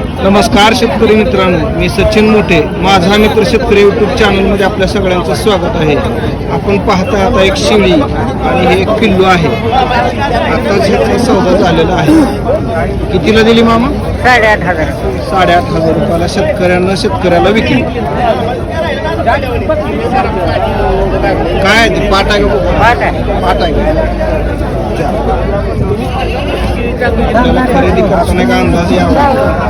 नमस्कार शेतकरी मित्रांनो मी सचिन मोठे. माझा मित्र शेतकरी यूट्यूब चॅनलमध्ये आपल्या सगळ्यांचं स्वागत आहे. आपण पाहता आता एक शिळी आणि हे एक पिल्लू आहे. आताच ह्याचा सौदा झालेला आहे. कितीला दिली मामा? साडेआठ हजार. साडेआठ हजार रुपयाला शेतकऱ्यांना शेतकऱ्याला विकली. काय आहे ते पाट आहे का? बोकड? पाट आहे का? आपल्याला खरेदी करताना एक अंदाज यावा.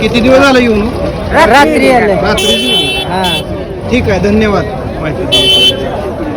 किती दिवस झाला येऊन? रात्री आले. रात्री? ठीक आहे धन्यवाद. माहिती.